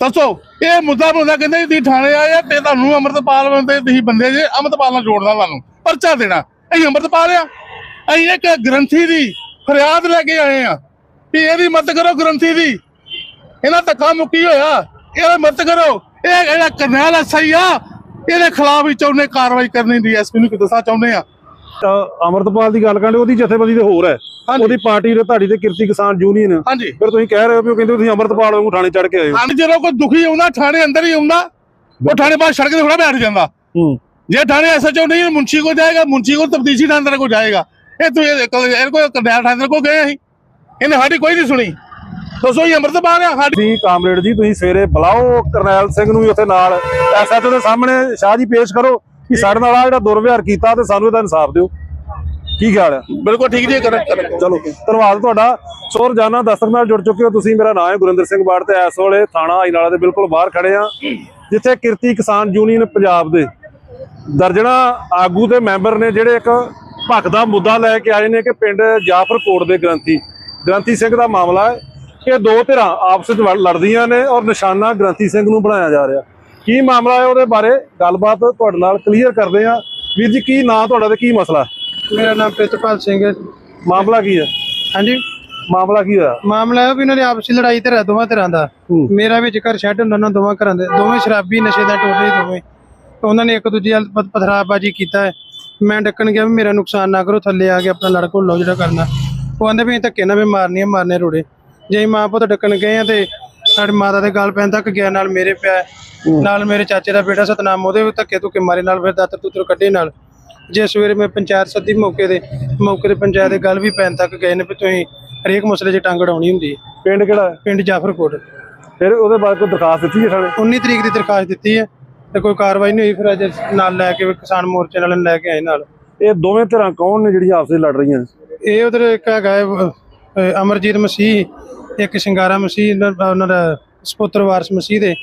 ਦੱਸੋ, ਇਹ ਮੁੱਦਾ ਮੁੱਦਾ ਕਹਿੰਦੇ ਤੁਸੀਂ ਥਾਣੇ ਆਏ ਆ ਤੇ ਤੁਹਾਨੂੰ ਅੰਮ੍ਰਿਤਪਾਲ ਤੇ ਤੁਸੀਂ ਬੰਦੇ ਜੇ, ਅੰਮ੍ਰਿਤਪਾਲ ਨਾਲ ਜੋੜਨਾ ਤੁਹਾਨੂੰ, ਪਰਚਾ ਦੇਣਾ। ਅਸੀਂ ਅੰਮ੍ਰਿਤਪਾਲ ਆ। ਅਸੀਂ ਇੱਕ ਗ੍ਰੰਥੀ ਦੀ ਫਰਿਆਦ ਲੈ ਕੇ ਆਏ ਆ ਵੀ ਇਹਦੀ ਮਦਦ ਕਰੋ ਗ੍ਰੰਥੀ ਦੀ। ਇਹਨਾਂ ਧੱਕਾ ਮੁੱਕੀ ਹੋਇਆ। ਇਹਦੀ ਮਦਦ ਕਰੋ। ਇਹ ਜਿਹੜਾ ਕਰਨੈਲ ਐਸਆਈ ਆ, ਇਹਦੇ ਖਿਲਾਫ ਵੀ ਚਾਹੁੰਦੇ ਕਾਰਵਾਈ ਕਰਨੀ ਡੀਐਸਪੀ ਨੂੰ ਕਿ ਦੱਸਣਾ ਚਾਹੁੰਦੇ ਆ? ਅਮਰਤਪਾਲ ਦੀ ਗੱਲ ਕਰਦੇ ਉਹਦੀ ਜਥੇਬੰਦੀ ਤੇ ਹੋਰ ਹੈ। ਉਹਦੀ ਪਾਰਟੀ ਦੇ ਧਾੜੀ ਤੇ ਕਿਰਤੀ ਕਿਸਾਨ ਯੂਨੀਅਨ ਫਿਰ ਤੁਸੀਂ ਕਹਿ ਰਹੇ ਹੋ ਉਹ ਕਹਿੰਦੇ ਤੁਸੀਂ ਅਮਰਤਪਾਲ ਵਾਂਗੂ ਥਾਣੇ ਚੜ ਕੇ ਆਏ ਹੋ। ਹਾਂ ਜਦੋਂ ਕੋਈ ਦੁਖੀ ਆਉਂਦਾ ਥਾਣੇ ਅੰਦਰ ਹੀ ਆਉਂਦਾ ਉਹ ਥਾਣੇ ਬਾਹਰ ਸੜਕ ਤੇ ਥੋੜਾ ਬੈਠ ਜਾਂਦਾ। ਜੇ ਥਾਣੇ ਐਸਐਚਓ ਨਹੀਂ ਮੁੰਸ਼ੀ ਕੋ ਜਾਏਗਾ ਮੁੰਸ਼ੀ ਕੋ ਤਬਦੀਸ਼ੀ ਥਾਣੇਦਾਰ ਕੋ ਜਾਏਗਾ। ਇਹ ਤੂੰ ਇਹ ਕੋਈ ਕੰਡਿਆਲ ਥਾਣੇਦਾਰ ਕੋ ਗਏ ਅਸੀਂ। ਇਹਨੇ ਸਾਡੀ ਕੋਈ ਨਹੀਂ ਸੁਣੀ। ਦੱਸੋ ਇਹ ਅੰਮ੍ਰਿਤਪਾਲ ਆ ਸਾਡੀ। ਜੀ ਕਾਮਰੇਡ ਜੀ ਤੁਸੀਂ ਸਵੇਰੇ ਬੁਲਾਓ ਕਰਨੈਲ ਸਿੰਘ ਨੂੰ ਵੀ ਉੱਥੇ ਨਾਲ। ਐਸਐਚਓ ਦੇ ਸਾਹਮਣੇ ਸ਼ਾਹ ਜੀ ਪੇਸ਼ ਕਰੋ। ਕਿ ਸਾਡੇ ਨਾਲ ਆ ਜਿਹੜਾ ਦੁਰਵਿਹਾਰ ਕੀਤਾ ਤੇ ਸਾਨੂੰ ਇਹਦਾ ਇਨਸਾਫ ਦਿਓ। ਕੀ ਖਿਆਲ ਹੈ? ਬਿਲਕੁਲ ਠੀਕ ਜੀ ਕਰ ਚਲੋ ਧੰਨਵਾਦ ਤੁਹਾਡਾ। ਸੋ ਰੋਜ਼ਾਨਾ ਦਸਤਕ ਨਾਲ ਜੁੜ ਚੁੱਕੇ ਹੋ ਤੁਸੀਂ। ਮੇਰਾ ਨਾਮ ਹੈ ਗੁਰਿੰਦਰ ਸਿੰਘ ਬਾੜ ਤੇ ਇਸ ਵੇਲੇ ਥਾਣਾ ਆਈਨਾਲਾ ਦੇ ਬਿਲਕੁਲ ਬਾਹਰ ਖੜੇ ਆ ਜਿੱਥੇ ਕਿਰਤੀ ਕਿਸਾਨ ਯੂਨੀਅਨ ਪੰਜਾਬ ਦੇ ਦਰਜਣਾ ਆਗੂ ਤੇ ਮੈਂਬਰ ਨੇ ਜਿਹੜੇ ਇੱਕ ਭੱਖ ਦਾ ਮੁੱਦਾ ਲੈ ਕੇ ਆਏ ਨੇ ਕਿ ਪਿੰਡ ਜਾਫਰਕੋਟ ਦੇ ਗ੍ਰੰਥੀ ਗ੍ਰੰਥੀ ਸਿੰਘ ਦਾ ਮਾਮਲਾ ਹੈ ਕਿ ਦੋ ਧਿਰਾਂ ਆਪਸ ਵਿੱਚ ਲੜਦੀਆਂ ਨੇ ਔਰ ਨਿਸ਼ਾਨਾ ਗ੍ਰੰਥੀ ਸਿੰਘ ਨੂੰ ਬਣਾਇਆ ਜਾ ਰਿਹਾ। ਕੀ ਮਾਮਲਾ ਹੈ ਉਹਦੇ ਬਾਰੇ ਗੱਲਬਾਤ ਤੁਹਾਡੇ ਨਾਲ ਕਲੀਅਰ ਕਰਦੇ ਆ ਵੀਰ ਜੀ ਕੀ ਨਾਂ ਤੁਹਾਡਾ ਤੇ ਕੀ ਮਸਲਾ? ਮੇਰਾ ਨਾਮ ਪ੍ਰਿਤਪਾਲ ਸਿੰਘ ਹੈ। ਮਾਮਲਾ ਕੀ ਹੈ? ਹਾਂਜੀ। ਮਾਮਲਾ ਕੀ ਹੋਇਆ? ਮਾਮਲਾ ਇਹ ਵੀ ਇਹਨਾਂ ਦੀ ਆਪਸੀ ਲੜਾਈ ਤੇ ਦੋਵਾਂ ਤਰ੍ਹਾਂ ਦਾ। ਮੇਰਾ ਵਿੱਚ ਘਰ ਛੱਡ ਉਹਨਾਂ ਨੂੰ ਦੋਵਾਂ ਘਰਾਂ ਦੇ। ਦੋਵੇਂ ਸ਼ਰਾਬੀ ਨਸ਼ੇ ਦਾ ਟੋਟੇ ਦੋਵੇਂ। ਉਹਨਾਂ ਨੇ ਇੱਕ ਦੂਜੇ ਨਾਲ ਪਥਰਾਬਾਜੀ ਕੀਤਾ ਮੈਂ ਡੱਕਣ ਗਿਆ ਵੀ ਮੇਰਾ ਨੁਕਸਾਨ ਨਾ ਕਰੋ ਥੱਲੇ ਆ ਕੇ ਆਪਣਾ ਲੜ ਲਓ ਜਿਹੜਾ ਕਰਨਾ। ਉਹ ਕਹਿੰਦੇ ਵੀ ਧੱਕੇ ਨਾਲ ਵੀ ਮਾਰਨੀ ਆ ਮਾਰਨੇ ਰੋੜੇ। ਜੇ ਮਾਂ ਪੁੱਤ ਡੱਕਣ ਗਏ ਆ ਤੇ ਸਾਡੀ ਮਾਤਾ ਦੇ ਗਲ ਪੈਣ ਤੱਕ ਗਿਆ ਨਾਲ ਮੇਰੇ ਪਿਆ। ਨਾਲ ਮੇਰੇ ਚਾਚੇ ਦਾ ਬੇਟਾ ਸਤਨਾਮ ਉਹਦੇ ਵੀ ਧੱਕੇ ਧੁੱਕੇ ਮਾਰੇ ਨਾਲ ਫਿਰ ਦਾਤਰ ਤੁੱਤਰ ਕੱਢੇ ਨਾਲ। ਜੇ ਸਵੇਰੇ ਮੈਂ ਪੰਚਾਇਤ ਸੱਦੀ ਮੌਕੇ ਦੇ ਮੌਕੇ ਤੇ ਪੰਚਾਇਤ ਦੇ ਗੱਲ ਵੀ ਪੈਣ ਤੱਕ ਗਏ ਨੇ ਵੀ ਤੁਸੀਂ ਹਰੇਕ ਮਸਲੇ 'ਚ ਟੰਗ ਅੜਾਉਣੀ ਹੁੰਦੀ ਹੈ। ਪਿੰਡ ਕਿਹੜਾ ਹੈ? ਪਿੰਡ ਜਾਫਰਕੋਟ ਫਿਰ ਉਹਦੇ ਬਾਅਦ ਕੋਈ ਦਰਖਾਸਤ ਦਿੱਤੀ ਹੈ ਸਾਡੇ 19 ਤਰੀਕ ਦੀ ਦਰਖਾਸਤ ਦਿੱਤੀ ਹੈ ਤੇ ਕੋਈ ਕਾਰਵਾਈ ਨਹੀਂ ਹੋਈ ਫਿਰ ਅੱਜ ਨਾਲ ਲੈ ਕੇ ਕਿਸਾਨ ਮੋਰਚੇ ਨਾਲ ਲੈ ਕੇ ਆਏ ਨਾਲ। ਇਹ ਦੋਵੇਂ ਧਿਰਾਂ ਕੌਣ ਨੇ ਜਿਹੜੀਆਂ ਆਪਸ ਵਿੱਚ ਲੜ ਰਹੀਆਂ? ਇਹ ਉਧਰ ਇੱਕ ਹੈਗਾ ਹੈ, ਅਹ, ਅਹ, ਅਮਰਜੀਤ ਮਸੀਹ ਇੱਕ ਸ਼ਿੰਗਾਰਾ ਮਸੀਹ ਉਹਨਾਂ ਦਾ ਸਪੁੱਤਰ ਵਾਰਸ ਮਸੀਹ ਦੇ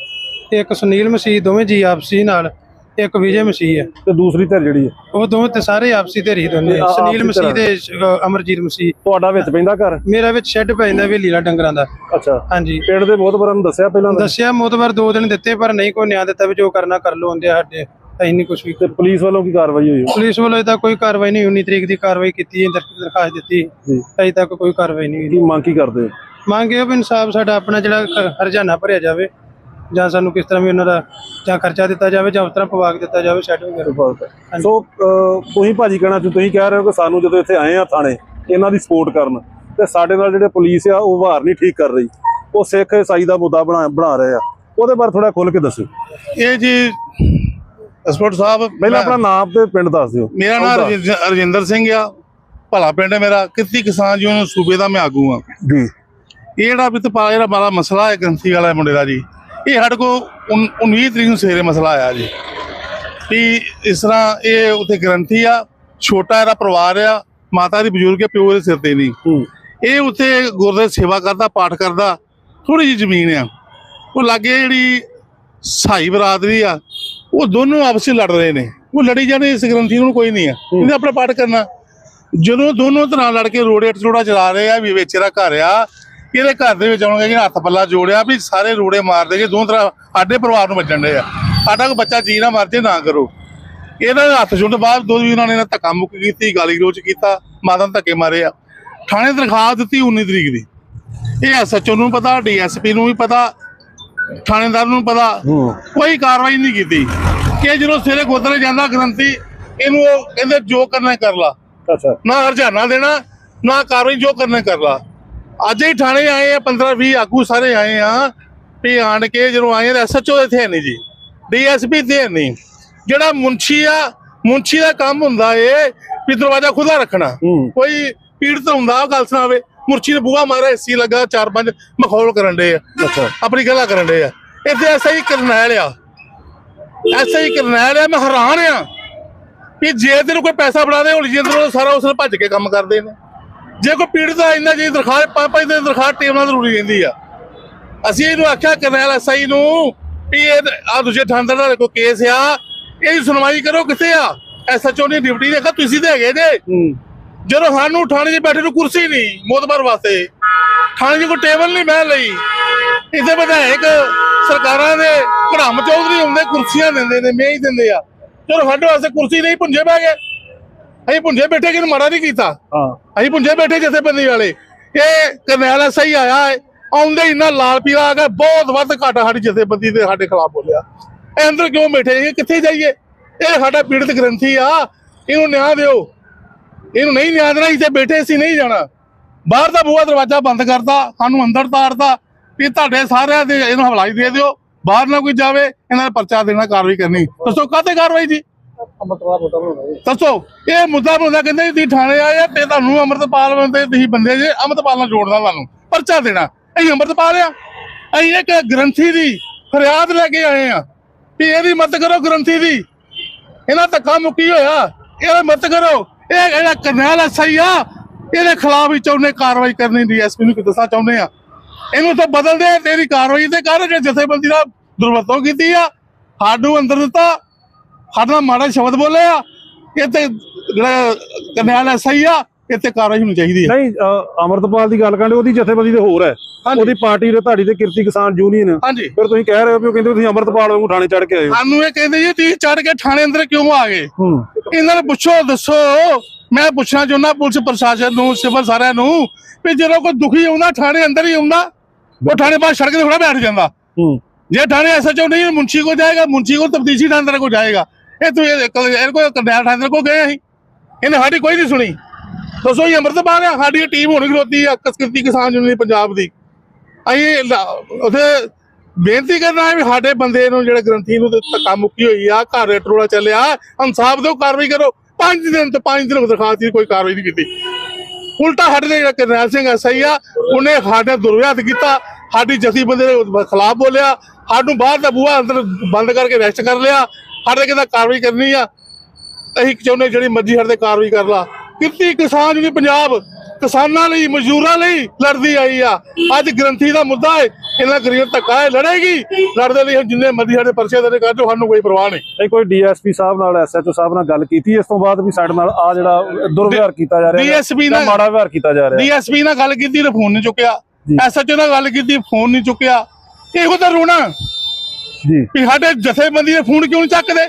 ਤੇ ਇੱਕ ਸੁਨੀਲ ਮਸੀਹ ਦੋਵੇਂ ਜੀ ਆਪਸੀ ਨਾਲ ਇੱਕ ਵਿਜੇ ਮਸੀਹ ਹੈ। ਤੇ ਦੂਸਰੀ ਧਿਰ ਜਿਹੜੀ ਹੈ? ਉਹ ਦੋਵੇਂ ਤੇ ਸਾਰੇ ਆਪਸੀ ਰਹੀ ਦੋਨੇ ਆ- ਸੁਨੀਲ ਆਪਸੀ ਮਸੀਹ ਤੇ ਅਮਰਜੀਤ ਮਸੀਹ। ਤੁਹਾਡਾ ਵਿੱਚ ਪੈਂਦਾ ਘਰ? ਮੇਰਾ ਵਿੱਚ ਸ਼ੈੱਡ ਪੈ ਜਾਂਦਾ ਵੇਲੀ ਦਾ ਡੰਗਰਾਂ ਦਾ। ਅੱਛਾ। ਹਾਂਜੀ। ਪਿੰਡ ਦੇ ਬਹੁਤ ਬਰਾਂ ਨੂੰ ਦੱਸਿਆ ਪਹਿਲਾਂ ਤਾਂ। ਦੱਸਿਆ ਮੋਤਬਰ ਦੋ ਦਿਨ ਦਿੱਤੇ ਪਰ ਨਹੀਂ ਕੋਈ ਨਿਆਂ ਦਿੱਤਾ ਵੀ ਜੋ ਕਰਨਾ ਕਰ ਲੋ ਹੁੰਦੇ ਸਾਡੇ। ਅਸੀਂ ਨਹੀਂ ਕੁਝ ਵੀ। ਤੇ ਪੁਲਿਸ ਵੱਲੋਂ ਕੀ ਕਾਰਵਾਈ ਹੋਈ? ਪੁਲਿਸ ਵੱਲੋਂ ਅਜੇ ਤੱਕ ਕੋਈ ਕਾਰਵਾਈ ਨਹੀਂ 19 ਤਰੀਕ ਦੀ ਕਾਰਵਾਈ ਕੀਤੀ ਹੈ ਦਰ- ਦਰਖਾਸਤ ਦਿੱਤੀ। ਜੀ। ਅਜੇ ਤੱਕ ਕੋਈ ਕਾਰਵਾਈ ਨਹੀਂ ਹੋਈ। ਕੀ ਮੰਗ ਕੀ ਕਰਦੇ ਹੋ? ਮੰਗ ਇਹ ਵੀ ਇਨਸਾਫ ਸਾਡਾ ਆਪਣਾ ਜਿਹੜਾ ਖ- ਹਰਜਾਨਾ ਭਰਿਆ ਜਾਵੇ ਜਾਂ ਸਾਨੂੰ ਕਿਸ ਤਰ੍ਹਾਂ ਵੀ ਉਹਨਾਂ ਦਾ ਜਾਂ ਖਰਚਾ ਦਿੱਤਾ ਜਾਵੇ ਜਾਂ ਉਸ ਤਰ੍ਹਾਂ ਪਵਾਕ ਦਿੱਤਾ ਜਾਵੇ ਸ਼ੈੱਡ ਵਗੈਰਾ ਸੋ ਅਹ, ਤੁਸੀਂ ਭਾਜੀ ਕਹਿਣਾ ਚਾਹੁੰ ਤੁਸੀਂ ਕਹਿ ਰਹੇ ਹੋ ਕਿ ਸਾਨੂੰ ਜਦੋਂ ਇੱਥੇ ਆਏ ਆ ਥਾਣੇ ਇਹਨਾਂ ਦੀ ਸਪੋਰਟ ਕਰਨ ਤੇ ਸਾਡੇ ਨਾਲ ਜਿਹੜੇ ਪੁਲਿਸ ਆ ਉਹ ਵਾਰ ਨਹੀਂ ਠੀਕ ਕਰ ਰਹੀ। ਉਹ ਸਿੱਖ ਇਸਾਈ ਦਾ ਮੁੱਦਾ ਬਣਾ ਬਣਾ ਰਹੇ ਆ। ਉਹਦੇ ਬਾਰੇ ਥੋੜਾ ਖੁੱਲ ਕੇ ਦੱਸੋ ਇਹ ਜੀ ਸਪੋਰਟ ਸਾਹਿਬ ਪਹਿਲਾਂ ਆਪਣਾ ਨਾਮ ਤੇ ਪਿੰਡ ਦੱਸ ਦਿਓ। ਮੇਰਾ ਨਾਮ ਰਜਿੰਦਰ- ਰਜਿੰਦਰ ਸਿੰਘ ਆ। ਭਲਾ ਪਿੰਡ ਹੈ ਮੇਰਾ। ਕਿਰਤੀ ਕਿਸਾਨ ਯੂਨੀਅਨ ਸੂਬੇ ਦਾ ਮੈਂ ਆਗੂ ਆ। ਜੀ। ਇਹ ਜਿਹੜਾ ਵੀ ਤਪਾ ਜਿਹੜਾ ਮਾਰਾ ਮਸਲਾ ਹੈ ਗ੍ਰੰਥੀ ਵਾਲਾ ਮੁੰਡੇ ਦਾ ਜੀ ਇਹ ਸਾਡੇ ਕੋ 19 ਤਰੀਕ ਨੂੰ ਸਵੇਰੇ ਮਸਲਾ ਆਇਆ ਜੀ। ਵੀ ਇਸ ਤਰ੍ਹਾਂ ਇਹ ਉੱਥੇ ਗ੍ਰੰਥੀ ਆ ਛੋਟਾ ਇਹਦਾ ਪਰਿਵਾਰ ਆ ਮਾਤਾ ਦੀ ਬਜ਼ੁਰਗ ਹੈ ਪਿਓ ਦੇ ਸਿਰ ਤੇ ਨਹੀਂ। ਇਹ ਉੱਥੇ ਗੁਰਦੇ ਸੇਵਾ ਕਰਦਾ ਪਾਠ ਕਰਦਾ ਥੋੜੀ ਜਿਹੀ ਜ਼ਮੀਨ ਆ। ਉਹ ਲਾਗੇ ਜਿਹੜੀ ਸਾਈ ਬਰਾਦਰੀ ਆ ਉਹ ਦੋਨੋਂ ਆਪਸ ਵਿੱਚ ਲੜ ਰਹੇ ਨੇ। ਉਹ ਲੜੀ ਜਾਣੇ ਇਸ ਗ੍ਰੰਥੀ ਨੂੰ ਕੋਈ ਨਹੀਂ ਆ। ਇਹਨੇ ਆਪਣਾ ਪਾਠ ਕਰਨਾ। ਜਦੋਂ ਦੋਨੋਂ ਤਰ੍ਹਾਂ ਲੜ ਕੇ ਰੋੜੇ ਟੋੜਾ ਚਲਾ ਰਹੇ ਆ ਵੀ ਵਿੱਚ ਇਹਦਾ ਘਰ ਆ ਇਹਦੇ ਘਰ ਦੇ ਵਿੱਚ ਆਉਣਗੇ ਜਿਹੜਾ ਹੱਥ ਪੱਲਾ ਜੋੜਿਆ ਵੀ ਸਾਰੇ ਰੋੜੇ ਮਾਰ ਦੇਗੇ ਦੋ ਤਰ੍ਹਾਂ ਸਾਡੇ ਪਰਿਵਾਰ ਨੂੰ ਵੱਜਣ ਦੇ ਆ। ਸਾਡਾ ਕੋਈ ਬੱਚਾ ਜੀ ਨਾ ਮਰ ਜੇ ਨਾ ਕਰੋ। ਇਹਦਾ ਹੱਥ ਛੁੱਟ ਬਾਅਦ ਦੋ ਵੀ ਉਹਨਾਂ ਨੇ ਨਾ ਧੱਕਾ ਮੁੱਕ ਕੀਤੀ ਗਾਲੀ ਗਲੋਚ ਕੀਤਾ ਮਾਤਾ ਨੂੰ ਧੱਕੇ ਮਾਰੇ ਆ। ਥਾਣੇ ਦਰਖਾਸਤ ਦਿੱਤੀ 19 ਤਰੀਕ ਦੀ। ਇਹ ਐਸਐਚਓ ਨੂੰ ਪਤਾ ਡੀਐਸਪੀ ਨੂੰ ਵੀ ਪਤਾ ਥਾਣੇਦਾਰ ਨੂੰ ਪਤਾ। ਕੋਈ ਕਾਰਵਾਈ ਨਹੀਂ ਕੀਤੀ। ਕਿ ਜਦੋਂ ਸਵੇਰੇ ਗੁਰਦੁਆਰੇ ਜਾਂਦਾ ਗ੍ਰੰਥੀ ਇਹਨੂੰ ਉਹ ਕਹਿੰਦੇ ਜੋ ਕਰਨਾ ਕਰ ਲਾ। ਅੱਛਾ। ਨਾ ਹਰਜਾਨਾ ਦੇਣਾ ਨਾ ਕਾਰਵਾਈ ਜੋ ਕਰਨਾ ਕਰ ਲਾ। ਅੱਜ ਹੀ ਥਾਣੇ ਆਏ ਆ 15 20 ਆਗੂ ਸਾਰੇ ਆਏ ਆ ਵੀ ਆਣ ਕੇ ਜਦੋਂ ਆਏ ਤਾਂ ਐਸਐਚਓ ਇੱਥੇ ਨਹੀਂ ਜੀ ਡੀਐਸਪੀ ਤੇ ਨਹੀਂ। ਜਿਹੜਾ ਮੁੰਸ਼ੀ ਆ ਮੁੰਸ਼ੀ ਦਾ ਕੰਮ ਹੁੰਦਾ ਏ ਵੀ ਦਰਵਾਜ਼ਾ ਖੁੱਲਾ ਰੱਖਣਾ। ਕੋਈ ਪੀੜਤ ਹੁੰਦਾ ਉਹ ਗੱਲ ਸੁਣਾਵੇ। ਮੁਰਸ਼ੀ ਨੇ ਬੂਹਾ ਮਾਰਿਆ ਏਸੀ ਲੱਗਾ ਚਾਰ ਪੰਜ ਮਖੌਲ ਕਰਨ ਦੇ ਆ। ਆਪਣੀ ਗੱਲਾਂ ਕਰਨ ਦੇ ਆ। ਇੱਥੇ ਐਸਾ ਹੀ ਕਰਨੈਲ ਆ। ਐਸਾ ਹੀ ਕਰਨੈਲ ਆ ਮੈਂ ਹੈਰਾਨ ਆ ਵੀ ਜੇ ਤੈਨੂੰ ਕੋਈ ਪੈਸਾ ਬਣਾ ਦੇ ਹੋਲੀ ਜੀ ਅੰਦਰੋਂ ਸਾਰਾ ਉਸ ਨੂੰ ਭੱਜ ਕੇ ਕੰਮ ਕਰਦੇ ਨੇ ਜੇ ਕੋਈ ਪੀੜਤ ਆ ਇੰਨਾ ਜੀ ਦਰਖਾਸਤ ਪੰਜ ਪੰਜ ਦਿਨ ਦਰਖਾਸਤ ਟੀਮ ਨਾਲ ਜ਼ਰੂਰੀ ਰਹਿੰਦੀ ਆ। ਅਸੀਂ ਇਹਨੂੰ ਆਖਿਆ ਕਰਨੈਲ ਐਸਆਈ ਨੂੰ ਵੀ ਇਹ ਆ ਦੂਜੇ ਥਾਣੇਦਾਰ ਦਾ ਕੋਈ ਕੇਸ ਆ ਇਹਦੀ ਸੁਣਵਾਈ ਕਰੋ ਕਿੱਥੇ ਆ? ਐਸਐਚਓ ਨੇ ਡਿਊਟੀ ਦੇਖਾ ਤੁਸੀਂ ਤੇ ਹੈਗੇ ਜੇ। ਹੂੰ। ਜਦੋਂ ਸਾਨੂੰ ਥਾਣੇ 'ਚ ਬੈਠੇ ਨੂੰ ਕੁਰਸੀ ਨਹੀਂ ਮੋਤਬਰ ਵਾਸਤੇ। ਥਾਣੇ 'ਚ ਕੋਈ ਟੇਬਲ ਨਹੀਂ ਮੈਂ ਲਈ। ਇੱਥੇ ਵਿਧਾਇਕ ਸਰਕਾਰਾਂ ਦੇ ਘੜਮ ਚੌਧਰੀ ਹੁੰਦੇ ਕੁਰਸੀਆਂ ਦਿੰਦੇ ਨੇ ਮੇਜ਼ ਦਿੰਦੇ ਆ। ਚਲੋ ਸਾਡੇ ਵਾਸਤੇ ਕੁਰਸੀ ਨਹੀਂ ਪੁੰਜੇ ਬਹਿ ਗਏ। ਅਸੀਂ ਪੁੰਜੇ ਬੈਠੇ ਕਿਨ ਮਾੜਾ ਨਹੀਂ ਕੀਤਾ? ਹਾਂ। ਅਸੀਂ ਪੁੰਜੇ ਬੈਠੇ ਜਥੇਬੰਦੀ ਵਾਲੇ। ਇਹ ਕਰਨੈਲ ਸਹੀ ਆਇਆ ਹੈ ਆਉਂਦੇ ਹੀ ਨਾ ਲਾਲ ਪੀਲਾ ਆ ਗਿਆ ਬਹੁਤ ਵੱਧ ਘਾਟ ਸਾਡੀ ਜਥੇਬੰਦੀ ਦੇ ਸਾਡੇ ਖਿਲਾਫ ਬੋਲਿਆ। ਇਹ ਅੰਦਰ ਕਿਉਂ ਬੈਠੇ ਇਹ ਕਿੱਥੇ ਜਾਈਏ? ਇਹ ਸਾਡਾ ਪੀੜਤ ਗ੍ਰੰਥੀ ਆ। ਇਹਨੂੰ ਨਿਆਂ ਦਿਓ। ਇਹਨੂੰ ਨਹੀਂ ਨਿਆਂ ਦੇਣਾ ਇੱਥੇ ਬੈਠੇ ਸੀ ਨਹੀਂ ਜਾਣਾ। ਬਾਹਰ ਦਾ ਬੂਹਾ ਦਰਵਾਜ਼ਾ ਬੰਦ ਕਰਤਾ ਸਾਨੂੰ ਅੰਦਰ ਤਾਰਤਾ। ਵੀ ਤੁਹਾਡੇ ਸਾਰਿਆਂ ਦੇ ਇਹਨੂੰ ਹਵਾਲਾਈ ਦੇ ਦਿਓ। ਬਾਹਰ ਨਾ ਕੋਈ ਜਾਵੇ ਇਹਨਾਂ ਦਾ ਪਰਚਾ ਦੇਣਾ ਕਾਰਵਾਈ ਕਰਨੀ। ਦੱਸੋ ਕਾਹਤੇ ਕਾਰਵਾਈ ਜੀ? ਦੱਸੋ, ਇਹ ਮੁੱਦਾ ਮੁੱਦਾ ਕਹਿੰਦੇ ਤੁਸੀਂ ਥਾਣੇ ਆਏ ਆ ਤੇ ਤੁਹਾਨੂੰ ਅੰਮ੍ਰਿਤਪਾਲ ਬੰਦੇ ਤੁਸੀਂ ਬੰਦੇ ਜੇ ਅੰਮ੍ਰਿਤਪਾਲ ਨਾਲ ਜੋੜਨਾ ਤੁਹਾਨੂੰ, ਪਰਚਾ ਦੇਣਾ। ਅਸੀਂ ਅੰਮ੍ਰਿਤਪਾਲ ਆ। ਅਸੀਂ ਇੱਕ ਗ੍ਰੰਥੀ ਦੀ ਫਰਿਆਦ ਲੈ ਕੇ ਆਏ ਆ ਵੀ ਇਹਦੀ ਮਦਦ ਕਰੋ ਗ੍ਰੰਥੀ ਦੀ। ਇਹਨਾਂ ਧੱਕਾ ਮੁੱਕੀ ਹੋਇਆ। ਇਹਦੀ ਮਦਦ ਕਰੋ। ਇਹ ਜਿਹੜਾ ਕਰਨੈਲ ਐਸਆਈ ਆ, ਇਹਦੇ ਖਿਲਾਫ ਵੀ ਚਾਹੁੰਦੇ ਕਾਰਵਾਈ ਕਰਨੀ ਡੀਐਸਪੀ ਨੂੰ ਕਿ ਦੱਸਣਾ ਚਾਹੁੰਦੇ ਆ। ਇਹਨੂੰ ਤਾਂ ਬਦਲ ਦੇ ਤੇਰੀ ਕਾਰਵਾਈ ਤੇ ਕਰ ਜੇ ਜਥੇਬੰਦੀ ਦਾ ਦੁਰਵਰਤੋਂ ਕੀਤੀ ਆ, ਸਾਨੂੰ ਅੰਦਰ ਦਿੱਤਾ। ਸਾਡਾ ਮਾੜਾ ਸ਼ਬਦ ਬੋਲਿਆ ਇਹ ਤੇ ਜਿਹੜਾ ਕਰਨੈਲ ਐਸਆਈ ਆ ਤੇ ਕਾਰਵਾਈ ਹੋਣੀ ਚਾਹੀਦੀ ਹੈ ਨਹੀਂ ਅ, ਅਮਰਤਪਾਲ ਦੀ ਗੱਲ ਕਰਦੇ ਉਹਦੀ ਜਥੇਬੰਦੀ ਤੇ ਹੋਰ ਹੈ। ਹਾਂਜੀ। ਉਹਦੀ ਪਾਰਟੀ ਦੇ ਧਾੜੀ ਤੇ ਕਿਰਤੀ ਕਿਸਾਨ ਯੂਨੀਅਨ। ਹਾਂਜੀ। ਫਿਰ ਤੁਸੀਂ ਕਹਿ ਰਹੇ ਹੋ ਵੀ ਉਹ ਕਹਿੰਦੇ ਤੁਸੀਂ ਅਮਰਤਪਾਲ ਵਾਂਗੂ ਥਾਣੇ ਚੜ ਕੇ ਆਏ ਹੋ। ਸਾਨੂੰ ਇਹ ਕਹਿੰਦੇ ਜੀ ਤੁਸੀਂ ਚੜ ਕੇ ਥਾਣੇ ਅੰਦਰ ਕਿਉਂ ਆ ਗਏ? ਹੂੰ। ਇਹਨਾਂ ਨੂੰ ਪੁੱਛੋ ਦੱਸੋ। ਮੈਂ ਪੁੱਛਣਾ ਚਾਹੁੰਦਾ ਪੁਲਿਸ ਪ੍ਰਸ਼ਾਸਨ ਨੂੰ ਸਿਵਲ ਸਾਰਿਆਂ ਨੂੰ ਵੀ ਜਦੋਂ ਕੋਈ ਦੁਖੀ ਆਉਂਦਾ ਥਾਣੇ ਅੰਦਰ ਹੀ ਆਉਂਦਾ ਉਹ ਥਾਣੇ ਬਾਹਰ ਸੜਕ ਤੇ ਥੋੜਾ ਬੈਠ ਜਾਂਦਾ। ਹੂੰ। ਜੇ ਥਾਣੇ ਐਸਐਚਓ ਨਹੀਂ ਮੁੰਸ਼ੀ ਕੋ ਜਾਏਗਾ ਮੁੰਸ਼ੀ ਕੋ ਤਫਤੀਸ਼ੀ ਥਾਣੇ ਕੋ ਜਾਏਗਾ। ਇਹ ਤੁਸੀਂ ਇਹ ਇਹ ਕੋਈ ਕੰਡਿਆਲ ਥਾਣੇ ਕੋ ਗਏ ਅਸੀਂ। ਇਹਨੇ ਸਾਡੀ ਕੋਈ ਨਹੀਂ ਸੁਣੀ। ਦੱਸੋ ਇਹ ਅੰਮ੍ਰਿਤਪਾਲ ਆ ਸਾਡੀ ਟੀਮ ਹੁਣ ਖਲੋਤੀ ਆ ਕਸਕਰਤੀ ਕਿਸਾਨ ਯੂਨੀਅਨ ਪੰਜਾਬ ਦੀ। ਅਸੀਂ ਲ- ਬੇਨਤੀ ਕਰਨਾ ਹੈ ਵੀ ਸਾਡੇ ਬੰਦੇ ਨੂੰ ਜਿਹੜੇ ਗ੍ਰੰਥੀ ਨੂੰ ਧੱਕਾ ਮੁੱਕੀ ਹੋਈ ਆ, ਘਰ ਰੇਟ ਚੱਲਿਆ, ਇਨਸਾਫ ਦਿਓ, ਕਾਰਵਾਈ ਕਰੋ। ਪੰਜ ਦਿਨ ਤੇ ਪੰਜ ਦਿਨ ਦਰਖਾਸਤ ਦੀ ਕੋਈ ਕਾਰਵਾਈ ਨਹੀਂ ਕੀਤੀ। ਉਲਟਾ ਸਾਡੇ ਤੇ ਜਿਹੜਾ ਕਰਨੈਲ ਸਿੰਘ ਐਸਆਈ ਆ, ਉਹਨੇ ਸਾਡੇ ਦੁਰਵਿਆਤ ਕੀਤਾ। ਸਾਡੀ ਜਥੇਬੰਦੀ ਬੰਦੇ ਦੇ ਖਿਲਾਫ ਬੋਲਿਆ। ਸਾਨੂੰ ਬਾਹਰ ਦਾ ਬੂਹਾ ਅੰਦਰ ਬੰਦ ਕਰਕੇ ਰੈਸਟ ਕਰ ਲਿਆ। ਸਾਡੇ ਕਹਿੰਦਾ ਕਾਰਵਾਈ ਕਰਨੀ ਆ। ਅਸੀਂ ਚਾਹੁੰਦੇ ਜਿਹੜੀ ਮਰਜ਼ੀ ਸਾਡੇ ਕਾਰਵਾਈ ਕਰ ਲਾ। ਕਿਰਤੀ ਕਿਸਾਨ ਜੀ ਪੰਜਾਬ ਕਿਸਾਨਾਂ ਲਈ ਮਜ਼ਦੂਰਾਂ ਲਈ ਲੜਦੀ ਆਈ ਆ। ਅੱਜ ਗ੍ਰੰਥੀ ਦਾ ਮੁੱਦਾ ਹੈ ਇਹਨਾਂ ਗਰੀਬ ਧੱਕਾ ਹੈ ਲੜੇਗੀ। ਲੜਦੇ ਲਈ ਜਿੰਨੇ ਮਰਜ਼ੀ ਸਾਡੇ ਪਰਚੇ ਦੇ ਕਰ ਦਿਓ ਸਾਨੂੰ ਕੋਈ ਪਰਵਾਹ ਨਹੀਂ। ਇਹ ਕੋਈ ਡੀਐਸਪੀ ਸਾਹਿਬ ਨਾਲ ਐਸਐਚਓ ਸਾਹਿਬ ਨਾਲ ਗੱਲ ਕੀਤੀ ਇਸ ਤੋਂ ਬਾਅਦ ਵੀ ਸਾਡੇ ਨਾਲ ਆ ਜਿਹੜਾ ਦੁਰਵਿਹਾਰ ਕੀਤਾ ਜਾ ਰਿਹਾ ਜਾਂ ਨਾਲ- ਮਾੜਾ ਵਿਵਹਾਰ ਕੀਤਾ ਜਾ ਰਿਹਾ। ਡੀਐਸਪੀ ਨਾਲ ਗੱਲ ਕੀਤੀ ਤੇ ਫੋਨ ਨਹੀਂ ਚੁੱਕਿਆ। ਜੀ। ਐਸਐਚਓ ਨਾਲ ਗੱਲ ਕੀਤੀ ਫੋਨ ਨਹੀਂ ਚੁੱਕਿਆ। ਇਹੋ ਤਾਂ ਰੋਣਾ। ਜੀ। ਵੀ ਸਾਡੇ ਜਥੇਬੰਦੀ ਦੇ ਫੋਨ ਕਿਉਂ ਨਹੀਂ ਚੱਕਦੇ?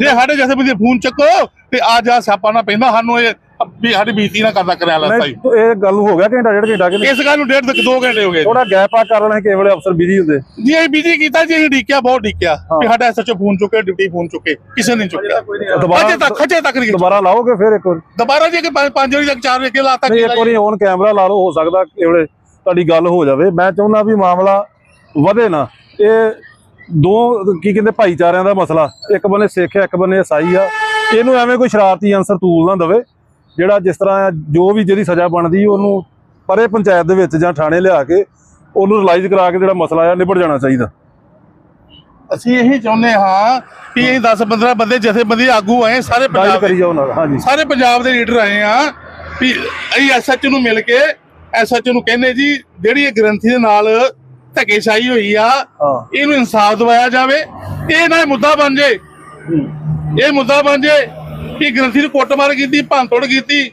ਜੇ ਸਾਡੇ ਜਥੇਬੰਦੀ ਦੇ ਫੋਨ ਚੱਕੋ ਤੇ ਆ ਜਾ ਸਿਆਪਾ ਨਾ ਪੈਂਦਾ ਸਾਨੂੰ ਇਹ ਵੀ ਸਾਡੀ ਬੀਤੀ ਨਾ ਕਰਦਾ ਕਰਿਆ ਲੈ ਨਹੀਂ ਤਾਂ ਇਹ ਗੱਲ ਹੋ ਗਿਆ ਘੰਟਾ ਡੇਢ ਘੰਟਾ ਕਿ ਇਸ ਗੱਲ ਨੂੰ ਡੇਢ ਤੱਕ 2 ਘੰਟੇ ਹੋ ਗਏ ਥੋੜਾ ਗੈਪ ਆ ਕਰ ਲੈਣਾ ਕਿ ਵੇਲੇ ਅਫਸਰ ਬਿਜ਼ੀ ਹੁੰਦੇ। ਜੀ ਇਹ ਬੀਜੀ ਕੀਤਾ ਜੀ ਅਸੀਂ ਡੀਕਿਆ ਬਹੁਤ ਡੀਕਿਆ ਵੀ ਸਾਡਾ ਐਸਐਚਓ ਫੋਨ ਚੁੱਕੇ ਡਿਊਟੀ ਫੋਨ ਚੁੱਕੇ ਕਿਸੇ ਨੇ ਚੁੱਕਿਆ। ਦੁਬਾਰਾ ਅਜੇ ਤੱਕ ਅਜੇ ਤੱਕ ਨਹੀਂ ਦੁਬਾਰਾ ਲਾਓਗੇ ਫਿਰ ਇੱਕ ਵਾਰ? ਦੁਬਾਰਾ ਜੇ ਕਿ ਪੰਜ- ਵਜੇ ਤੱਕ 4 ਵਜੇ ਲਾਤਾ ਨਹੀਂ ਇੱਕ ਵਾਰੀ ਔਨ ਕੈਮਰਾ ਲਾ ਲਓ ਹੋ ਸਕਦਾ ਕਿ ਵੇਲੇ ਤੁਹਾਡੀ ਗੱਲ ਹੋ ਜਾਵੇ। ਮੈਂ ਚਾਹੁੰਦਾ ਵੀ ਮਾਮਲਾ ਵਧੇ ਨਾ। ਇਹ ਦੋ ਕੀ ਕਹਿੰਦੇ ਭਾਈਚਾਰਿਆਂ ਦਾ ਮਸਲਾ ਇੱਕ ਬੰਨੇ ਸਿੱਖ ਹੈ ਇੱਕ ਬੰਨੇ ਈਸਾਈ ਆ ਇਹਨੂੰ ਐਵੇਂ ਕੋਈ ਸ਼ਰਾਰਤੀ ਅਨਸਰ ਤੂਲ ਨਾ ਦਵੇ ਜਿਹੜਾ ਜਿਸ ਤਰ੍ਹਾਂ ਜੋ ਵੀ ਜਿਹਦੀ ਸਜ਼ਾ ਬਣਦੀ ਉਹਨੂੰ ਪਰੇ ਪੰਚਾਇਤ ਦੇ ਵਿੱਚ ਜਾਂ ਥਾਣੇ ਲਿਆ ਕੇ ਉਹਨੂੰ ਰਿਲਾਈਜ਼ ਕਰਾ ਕੇ ਜਿਹੜਾ ਮਸਲਾ ਆ ਨਿਬੜ ਜਾਣਾ ਚਾਹੀਦਾ। ਅਸੀਂ ਇਹੀ ਚਾਹੁੰਦੇ ਹਾਂ ਵੀ ਇਹ 10 15 ਬੰਦੇ ਜਥੇਬੰਦੀ ਆਗੂ ਆਏ ਸਾਰੇ ਪੰਜਾਬ ਕਰੀ ਜਾਓ ਨਾਲ ਹਾਂਜੀ। ਸਾਰੇ ਪੰਜਾਬ ਦੇ ਲੀਡਰ ਆਏ ਆ ਵੀ ਅਸੀਂ ਐਸਐਚ ਨੂੰ ਮਿਲ ਕੇ ਐਸਐਚ ਨੂੰ ਕਹਿੰਦੇ ਜੀ ਜਿਹੜੀ ਇਹ ਗ੍ਰੰਥੀ ਦੇ ਨਾਲ ਧੱਕੇਸ਼ਾਹੀ ਹੋਈ ਆ। ਇਹਨੂੰ ਇਨਸਾਫ ਦਿਵਾਇਆ ਜਾਵੇ ਇਹ ਨਾ ਇਹ ਮੁੱਦਾ ਬਣ ਜੇ। ਇਹ ਮੁੱਦਾ ਬਣ ਜੇ ਕਿ ਗ੍ਰੰਥੀ ਨੂੰ ਕੁੱਟਮਾਰ ਕੀਤੀ ਭੰਨਤੋੜ ਕੀਤੀ।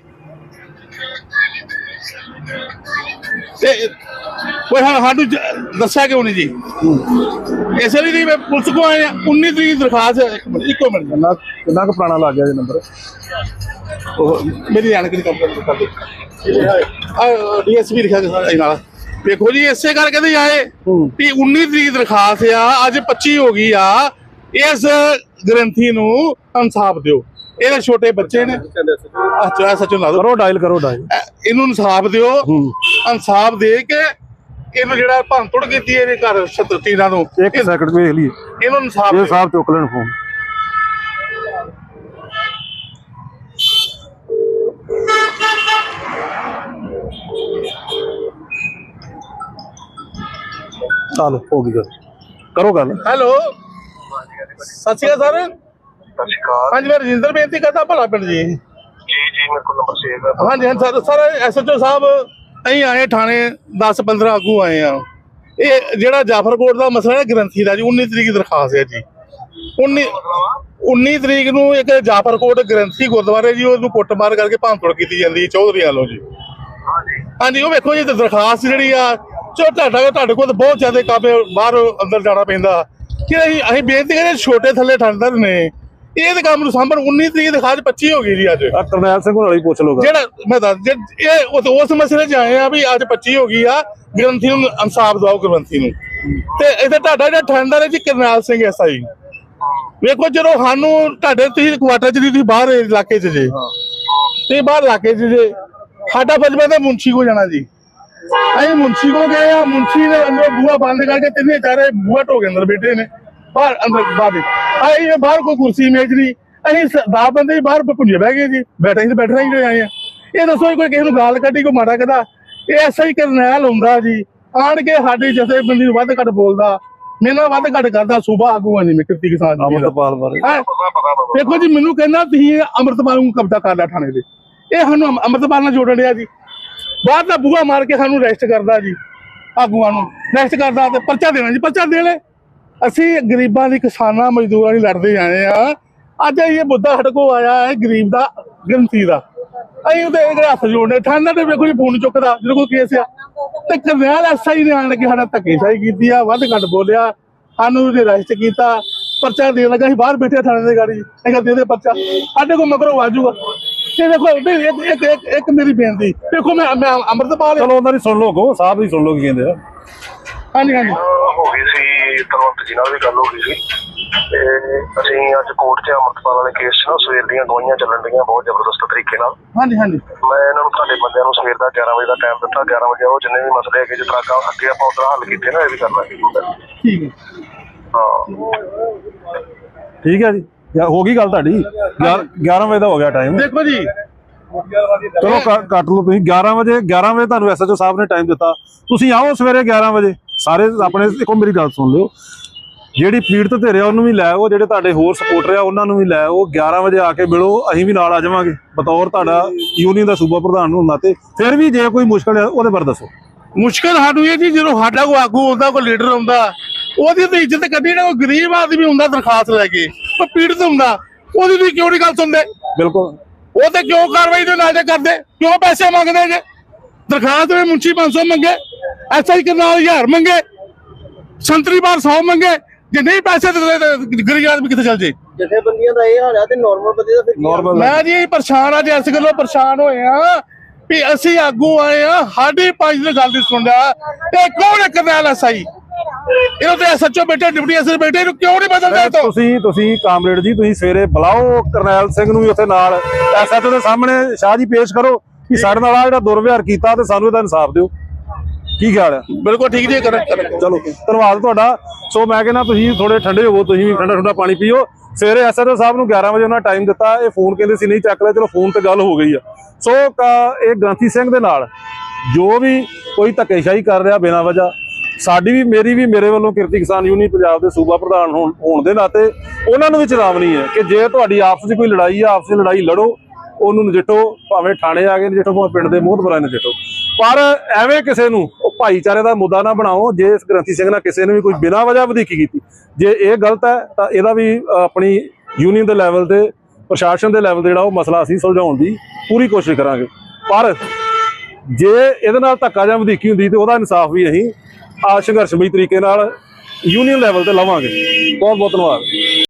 ਤੇ ਕੋਈ ਸਾਨੂੰ ਜ- ਦੱਸਿਆ ਕਿਉਂ ਨਹੀਂ ਜੀ? ਇਸੇ ਲਈ ਨਹੀਂ ਮੈਂ ਪੁਲਿਸ ਕੋ ਆਏ ਆ 19 ਤਰੀਕ ਦੀ ਦਰਖਾਸਤ। ਇੱਕ ਮਿੰਟ ਕਿੰਨਾ ਕਿੰਨਾ ਕੁ ਪੁਰਾਣਾ ਲੱਗ ਗਿਆ ਜੀ ਨੰਬਰ ਉਹ ਮੇਰੀ ਜਾਣਕਾਰੀ ਕੰਪਲੀਟ ਕਰ ਆ ਡੀਐਸਪੀ ਲਿਖਿਆ ਇਹ ਨਾਲ। ਵੇਖੋ ਜੀ ਇਸੇ ਕਰਕੇ ਤੇ ਆਏ। ਵੀ 19 ਤਰੀਕ ਦਰਖਾਸਤ ਆ ਅੱਜ 25 ਹੋ ਗਈ ਆ ਇਸ ਗ੍ਰੰਥੀ ਨੂੰ ਇਨਸਾਫ ਦਿਓ। ਇਹਦੇ ਛੋਟੇ ਬੱਚੇ ਨੇ। ਅੱਛਾ ਸੱਚੋ ਲਾ ਦਿਓ। ਕਰੋ ਡਾਇਲ ਕਰੋ ਡਾਇਲ ਇਹ- ਇਹਨੂੰ ਇਨਸਾਫ ਦਿਓ। ਇਨਸਾਫ ਦੇ ਕੇ ਇਹਨੂੰ ਜਿਹੜਾ ਭੰਨਤੋੜ ਕੀਤੀ ਇਹਦੇ ਘਰ ਸ਼ਤਰਤੀਰਾਂ ਨੂੰ ਇੱਕ ਸੈਕਿੰਡ ਵੇਖ ਲਈਏ। ਇਹਨੂੰ ਇਨਸਾਫ ਇਹ ਸਾਹਿਬ ਚੁੱਕ ਲੈਣ ਫੋਨ। ਚਲੋ ਹੋ ਗਈ ਗੱਲ। ਕਰੋ ਗੱਲ। ਹੈਲੋ। ਸਤਿ ਸ਼੍ਰੀ ਅਕਾਲ ਸਰ। ਸਤਿ ਸ਼੍ਰੀ ਅਕਾਲ। ਹਾਂਜੀ ਮੈਂ ਰਜਿੰਦਰ ਬੇਨਤੀ ਕਰਦਾ ਭਲਾ ਪਿੰਡ ਜੀ। ਜੀ ਜੀ ਮੇਰੇ ਕੋਲ ਨੰਬਰ ਸੇਵ ਹੈ। ਹਾਂਜੀ ਹਾਂਜੀ ਸਰ ਸਰ ਐਸਐਚਓ ਸਾਹਿਬ ਅਸੀਂ ਆਏ ਥਾਣੇ 10 15 ਆਗੂ ਆਏ ਆ ਇਹ ਜਿਹੜਾ ਜਾਫਰਕੋਟ ਦਾ ਮਸਲਾ ਹੈ ਗ੍ਰੰਥੀ ਦਾ ਜੀ 19 ਤਰੀਕ ਦੀ ਦਰਖਾਸਤ ਹੈ ਜੀ। 19 19 ਤਰੀਕ ਨੂੰ ਇੱਕ ਜਾਫਰਕੋਟ ਗ੍ਰੰਥੀ ਗੁਰਦੁਆਰੇ ਜੀ ਉਹਨੂੰ ਕੁੱਟਮਾਰ ਕਰਕੇ ਭੰਨਤੋੜ ਕੀਤੀ ਜਾਂਦੀ ਹੈ ਚੌਧਰੀ ਵੱਲੋਂ ਜੀ। ਹਾਂ ਜੀ ਹਾਂਜੀ ਉਹ ਵੇਖੋ ਜੀ ਤੇ ਦਰਖਾਸਤ ਜਿਹੜੀ ਆ ਚੋ ਤੁਹਾਡਾ ਤੁਹਾਡੇ ਕੋਲ ਤਾਂ ਬਹੁਤ ਜ਼ਿਆਦਾ ਕੰਮ ਹੈ, ਬਾਹਰ ਅੰਦਰ ਜਾਣਾ ਪੈਂਦਾ। ਕਿ ਅਸੀਂ ਅਸੀਂ ਬੇਨਤੀ ਕਰਦੇ ਛੋਟੇ ਥੱਲੇ ਠੰਡਰ ਨੇ। ਇਹ ਤੇ ਕੰਮ ਨੂੰ ਸਾਂਭਣ 19 ਤਰੀਕ ਦੇ ਖਾਜ 25 ਹੋ ਗਈ ਜੀ ਅੱਜ। ਆ ਕਰਨੈਲ ਸਿੰਘ ਨਾਲ ਹੀ ਪੁੱਛ ਲਓਗਾ ਜਿਹੜਾ ਮੈਂ ਦੱਸ ਜੇ ਇਹ ਉਸ- ਉਸ ਮਸਲੇ 'ਚ ਆਏ ਆ ਵੀ ਅੱਜ 25 ਹੋ ਗਈ ਆ ਗ੍ਰੰਥੀ ਨੂੰ ਇਨਸਾਫ ਦਿਵਾਓ ਗ੍ਰੰਥੀ ਨੂੰ। ਤੇ ਇਹਦੇ ਤੁਹਾਡਾ ਜਿਹੜਾ ਠੰਡਰ ਹੈ ਜੀ ਕਰਨਾਲ ਸਿੰਘ ਐਸਆਈ ਵੇਖੋ ਜਦੋਂ ਸਾਨੂੰ ਤੁਹਾਡੇ ਤੁਸੀਂ ਕੁਆਟਰ 'ਚ ਨਹੀਂ ਤੁਸੀਂ ਬਾਹਰ ਇਲਾਕੇ 'ਚ ਜੇ। ਤੇ ਬਾਹਰ ਇਲਾਕੇ 'ਚ ਜੇ। ਸਾਡਾ ਫਰਜ਼ ਤਾਂ ਮੁੰਸ਼ੀ ਕੋ ਜਾਣਾ ਜੀ। ਅਸੀਂ ਮੁੰਸ਼ੀ ਕੋ ਗਏ ਆ ਮੁੰਸ਼ੀ ਨੇ ਅੰਦਰ ਬੂਹਾ ਬੰਦ ਕਰਕੇ ਤਿੰਨੇ ਚਾਰੇ ਬੂਹਾ ਢੋ ਕੇ ਅੰਦਰ ਬੈਠੇ ਨੇ ਬਾਹਰ ਅੰਦਰ ਬਾਹਰ ਆਏ ਬਾਹਰ ਕੋਈ ਕੁਰਸੀ ਮੇਜ਼ ਨਹੀਂ ਅਸੀਂ 10 ਬੰਦੇ ਬਾਹਰ ਪੁੰਜੇ ਬਹਿ ਗਏ ਜੀ ਬੈਠੇ ਹੀ ਤੇ ਬੈਠਣਾ ਹੀ ਆਏ ਆ। ਇਹ ਦੱਸੋ ਕੋਈ ਕਿਸੇ ਨੂੰ ਗਾਲ ਕੱਢੀ ਕੋਈ ਮਾੜਾ ਕਹਦਾ? ਇਹ ਐਸਾ ਹੀ ਕਰਨੈਲ ਹੁੰਦਾ ਜੀ ਆਣ ਕੇ ਸਾਡੇ ਜਥੇਬੰਦੀ ਨੂੰ ਵੱਧ ਘੱਟ ਬੋਲਦਾ ਮੇਰੇ ਵੱਧ ਘੱਟ ਕਰਦਾ ਸੂਬਾ ਆਗੂ ਆ ਜੀ ਮੈਂ ਕਿਰਤੀ ਕਿਸਾਨ ਜੀ ਅਮਰਤਪਾਲ ਬਾਰੇ। ਦੇਖੋ ਜੀ ਮੈਨੂੰ ਕਹਿੰਦਾ ਤੁਸੀਂ ਅਮਰਤਪਾਲ ਨੂੰ ਕਬਜ਼ਾ ਕਰ ਲਿਆ ਥਾਣੇ ਦੇ ਇਹ ਸਾਨੂੰ ਅਮ- ਅੰਮ੍ਰਿਤਪਾਲ ਨਾਲ ਜੋੜਨ ਡਿਆ ਜੀ। ਬਾਹਰ ਦਾ ਬੂਹਾ ਮਾਰ ਕੇ ਸਾਨੂੰ ਰੈਸਟ ਕਰਦਾ ਜੀ, ਆਗੂਆਂ ਨੂੰ। ਰੈਸਟ ਕਰਦਾ ਤੇ ਪਰਚਾ ਦੇਣਾ ਜੀ, ਪਰਚਾ ਦੇ ਲੈ ਅਸੀਂ ਗਰੀਬਾਂ ਲਈ ਕਿਸਾਨਾਂ, ਮਜ਼ਦੂਰਾਂ ਲਈ ਲੜਦੇ ਆਏ ਆ। ਅੱਜ ਇਹ ਮੁੱਦਾ ਸਾਡੇ ਕੋਲ ਆਇਆ ਹੈ, ਗਰੀਬ ਦਾ, ਗਿਣਤੀ ਦਾ। ਅਸੀਂ ਉਹਦੇ ਇਹਦੇ ਹੱਥ ਜੋੜਨੇ ਠਾਣਾ ਤੇ ਵੇਖੋ ਜੀ ਫੋਨ ਚੁੱਕਦਾ, ਜਦੋਂ ਕੋਈ ਕੇਸ ਆ। ਤੇ ਕਰਨੈਲ ਐਸਆਈ ਨੇ ਆਣ ਕੇ ਸਾਡਾ ਧੱਕੇਸ਼ਾਹੀ ਕੀਤੀ ਆ, ਵੱਧ ਘੱਟ ਬੋਲਿਆ। ਸਾਨੂੰ ਉਹਨੇ ਰੈਸਟ ਕੀਤਾ। ਪਰਚਾ ਦੇਣ ਲੱਗਾ ਸੀ ਬਾਹਰ ਬੈਠੇ ਥਾਣੇ ਦੇ ਗਾੜੀ। ਇਹ ਕਹਿੰਦੇ ਦੇ ਪਰਚਾ ਸਾਡੇ ਕੋਲ ਮਗਰੋਂ ਆ ਵੇਖੋ ਨਹੀਂ, ਇੱਕ ਇੱਕ ਇੱਕ ਇੱਕ ਮੇਰੀ ਬੇਨਤੀ ਦੇਖੋ ਮੈਂ ਮੈਂ ਅੰਮ੍ਰਿਤਪਾਲ ਚਲੋ ਉਹਨਾਂ ਦੀ ਸੁਣ ਲਓ ਕੋ ਸਾਹਿਬ ਦੀ ਸੁਣ ਲਓ ਕੀ ਕਹਿੰਦੇ ਆ। ਹਾਂਜੀ ਹਾਂਜੀ। ਹੋ ਗਈ ਸੀ ਤਲਵੰਤ ਜੀ ਨਾਲ ਵੀ ਗੱਲ ਹੋ ਗਈ ਸੀ। ਤੇ ਅਸੀਂ ਅੱਜ ਕੋਰਟ 'ਚ ਅਮਰਤਪਾਲ ਵਾਲੇ ਕੇਸ 'ਚ ਨਾ ਸਵੇਰ ਦੀਆਂ ਗਵਾਹੀਆਂ ਚੱਲਣ ਡੀਆਂ ਬਹੁਤ ਜ਼ਬਰਦਸਤ ਤਰੀਕੇ ਨਾਲ। ਹਾਂਜੀ ਹਾਂਜੀ। ਮੈਂ ਇਹਨਾਂ ਨੂੰ ਤੁਹਾਡੇ ਬੰਦਿਆਂ ਨੂੰ ਸਵੇਰ ਦਾ 11 ਵਜੇ ਦਾ ਟਾਈਮ ਦਿੱਤਾ। 11 ਵਜੇ ਉਹ ਜਿੰਨੇ ਵੀ ਮਸਲੇ ਹੈਗੇ ਜਿਸ ਤਰ੍ਹਾਂ ਅੱਗੇ ਆਪਾਂ ਉਧਰ ਹੱਲ ਕੀਤੇ ਨਾ ਇਹ ਵੀ ਕਰ ਲਾਂਗੇ। ਠੀਕ ਹੈ। ਹਾਂ। ਠੀਕ ਹੈ ਜੀ। ਯਾ ਹੋ ਗਈ ਗੱਲ ਤੁਹਾਡੀ? 11 ਵਜੇ ਦਾ ਹੋ ਗਿਆ ਟਾਈਮ ਦੇਖੋ ਜੀ। ਚਲੋ ਕ- ਕੱਟ ਲਓ ਤੁਸੀਂ। 11 ਵਜੇ 11 ਵਜੇ ਤੁਹਾਨੂੰ ਐਸਐਚਓ ਸਾਹਿਬ ਨੇ ਟਾਈਮ ਦਿੱਤਾ। ਤੁਸੀਂ ਆਓ ਸਵੇਰੇ 11 ਵਜੇ। ਸਾਰੇ ਆਪਣੇ ਦੇਖੋ ਮੇਰੀ ਗੱਲ ਸੁਣ ਲਿਓ। ਜਿਹੜੀ ਪੀੜਤ ਧਿਰ ਆ ਉਹਨੂੰ ਵੀ ਲੈ ਆਓ। ਜਿਹੜੇ ਤੁਹਾਡੇ ਹੋਰ ਸਪੋਰਟਰ ਆ ਉਹਨਾਂ ਨੂੰ ਵੀ ਲੈ ਆਓ। 11 ਵਜੇ ਆ ਕੇ ਮਿਲੋ। ਅਸੀਂ ਵੀ ਨਾਲ ਆ ਜਾਵਾਂਗੇ। ਬਤੌਰ ਤੁਹਾਡਾ ਯੂਨੀਅਨ ਦਾ ਸੂਬਾ ਪ੍ਰਧਾਨ ਹੋਣ ਨਾਤੇ। ਫਿਰ ਵੀ ਜੇ ਕੋਈ ਮੁਸ਼ਕਲ ਹੈ ਉਹਦੇ ਬਾਰੇ ਦੱਸੋ। ਮੁਸ਼ਕਲ ਸਾਨੂੰ ਇਹ ਜੀ ਜਦੋਂ ਸਾਡਾ ਕੋਈ ਆਗੂ ਹੁੰਦਾ ਕੋਈ ਲੀਡਰ ਹੁੰਦਾ ਉਹਦੀ ਤਾਂ ਇੱਜ਼ਤ ਕੱਢੀ ਨਾ ਕੋਈ ਗਰੀਬ ਆਦਮੀ ਹੁੰਦਾ ਦਰਖਾਸਤ ਲੈ ਕੇ ਕੋਈ ਪੀੜਤ ਹੁੰਦਾ ਉਹਦੀ ਤੁਸੀਂ ਕਿਉਂ ਨਹੀਂ ਗੱਲ ਸੁਣਦੇ? ਬਿਲਕੁਲ। ਉਹ ਤੇ ਕਿਉਂ ਕਾਰਵਾਈ ਦੇ ਨਾਲ ਦੇ ਕਰਦੇ? ਕਿਉਂ ਪੈਸੇ ਮੰਗਦੇ ਜੇ? ਦਰਖਾਸਤ ਵਿੱਚ ਮੁੰਚੀ 500 ਮੰਗੇ ਐਸਆਈ ਕਰਨਾਲ 1000 ਮੰਗੇ ਸੰਤਰੀ ਬਾਰ 100 ਮੰਗੇ ਜੇ ਨਹੀਂ ਪੈਸੇ ਦਿੰਦੇ ਤਾਂ ਗਰੀਬ ਆਦਮੀ ਕਿੱਥੇ ਚੱਲ ਜੇ? ਜਥੇਬੰਦੀਆਂ ਦਾ ਇਹ ਹਾਲ ਹੈ ਤੇ ਨਾਰਮਲ ਬੰਦੇ ਦਾ ਫਿਰ? ਨਾਰਮਲ ਮੈਂ ਜੀ ਪਰੇਸ਼ਾਨ ਆ ਜੀ ਇਸ ਗੱਲੋਂ ਪਰੇਸ਼ਾਨ ਹੋਏ ਆ ਵੀ ਅਸੀਂ ਆਗੂ ਆਏ ਆ ਸਾਡੀ ਪੰਜ ਦੀ ਗੱਲ ਨਹੀਂ ਸੁਣਦਾ ਤੇ ਕੌਣ ਕਰਨਾਲ ਐਸਆਈ ਇਹਨੂੰ ਤੇ ਸੱਚੋ ਬੇਟੇ ਡਿਪਟੀ ਐਸਆਈ ਬੇਟੇ ਨੂੰ ਕਿਉਂ ਨਹੀਂ ਬਦਲਦਾ ਤੋ? ਤੁਸੀਂ ਤੁਸੀਂ ਕਾਮਰੇਡ ਜੀ ਤੁਸੀਂ ਸਵੇਰੇ ਬੁਲਾਓ ਕਰਨੈਲ ਸਿੰਘ ਨੂੰ ਵੀ ਉੱਥੇ ਨਾਲ। ਐਸਐਚਓ ਦੇ ਸਾਹਮਣੇ ਸ਼ਾਹ ਜੀ ਪੇਸ਼ ਕਰੋ ਕਿ ਸਾਡੇ ਨਾਲ ਆ ਜਿਹੜਾ ਦੁਰਵਿਹਾਰ ਕੀਤਾ ਤੇ ਸਾਨੂੰ ਇਹਦਾ ਇਨਸਾਫ ਦਿਓ। ਕੀ ਖਿਆਲ ਹੈ? ਬਿਲਕੁਲ ਠੀਕ ਜੀ ਚਲੋ ਧੰਨਵਾਦ ਤੁਹਾਡਾ। ਸੋ ਮੈਂ ਕਹਿੰਦਾ ਤੁਸੀਂ ਥੋੜੇ ਠੰਡੇ ਹੋਵੋ ਤੁਸੀਂ ਵੀ ਠੰਡਾ ਠੰਡਾ ਪਾਣੀ ਪੀਓ। ਸਵੇਰੇ ਐਸਐਚਓ ਸਾਹਿਬ ਨੂੰ 11 ਵਜੇ ਉਹਨਾਂ ਟਾਈਮ ਦਿੱਤਾ ਇਹ ਫੋਨ ਕਹਿੰਦੇ ਸੀ ਨਹੀਂ ਚੱਕ ਲਿਆ ਚਲੋ ਫੋਨ ਤੇ ਗੱਲ ਹੋ ਗਈ ਆ। ਸੋ ਇਹ ਗ੍ਰੰਥੀ ਸਿੰਘ ਦੇ ਨਾਲ ਜੋ ਵੀ ਕੋਈ ਧੱਕੇਸ਼ਾਹੀ ਕਰ ਰਿਹਾ ਬਿਨਾਂ ਵਜ੍ਹਾ ਸਾਡੀ ਵੀ, ਮੇਰੀ ਵੀ, ਮੇਰੇ ਵੱਲੋਂ ਕਿਰਤੀ ਕਿਸਾਨ ਯੂਨੀਅਨ ਪੰਜਾਬ ਦੇ ਸੂਬਾ ਪ੍ਰਧਾਨ ਹੋਣ ਹੋਣ ਦੇ ਨਾਤੇ ਉਹਨਾਂ ਨੂੰ ਵੀ ਚੇਤਾਵਨੀ ਹੈ ਕਿ ਜੇ ਤੁਹਾਡੀ ਆਪਸ 'ਚ ਕੋਈ ਲੜਾਈ ਆ, ਆਪਸ 'ਚ ਲੜਾਈ ਲੜੋ, ਉਹਨੂੰ ਨਜਿੱਠੋ, ਭਾਵੇਂ ਥਾਣੇ ਆ ਕੇ ਨਜਿੱਠੋ, ਭਾਵੇਂ ਪਿੰਡ ਦੇ ਮੋਹਤਬਰਾਂ ਨਜਿੱਠੋ। ਪਰ ਐਵੇਂ ਕਿਸੇ ਨੂੰ ਉਹ ਭਾਈਚਾਰੇ ਦਾ ਮੁੱਦਾ ਨਾ ਬਣਾਓ, ਜੇ ਇਸ ਗ੍ਰੰਥੀ ਸਿੰਘ ਨਾਲ ਕਿਸੇ ਨੇ ਵੀ ਕੋਈ ਬਿਨਾਂ ਵਜ੍ਹਾ ਵਧੀਕੀ ਕੀਤੀ। ਜੇ ਇਹ ਗਲਤ ਹੈ, ਤਾਂ ਇਹਦਾ ਵੀ ਆਪਣੀ ਯੂਨੀਅਨ ਦੇ ਲੈਵਲ ਤੇ, ਪ੍ਰਸ਼ਾਸਨ ਦੇ ਲੈਵਲ ਤੇ ਜਿਹੜਾ ਉਹ ਮਸਲਾ ਅਸੀਂ ਸੁਲਝਾਉਣ ਦੀ ਪੂਰੀ ਕੋਸ਼ਿਸ਼ ਕਰਾਂਗੇ। ਪਰ ਜੇ ਇਹਦੇ ਨਾਲ ਧੱਕਾ ਜਾਂ ਵਧੀਕੀ ਹੁੰਦੀ ਤੇ ਉਹਦਾ ਇਨਸਾਫ ਵੀ ਅਸੀਂ ਆ ਸੰਘਰਸ਼ਮਈ ਤਰੀਕੇ ਨਾਲ ਯੂਨੀਅਨ ਲੈਵਲ ਤੇ ਲਵਾਂਗੇ। ਬਹੁਤ ਬਹੁਤ ਧੰਨਵਾਦ।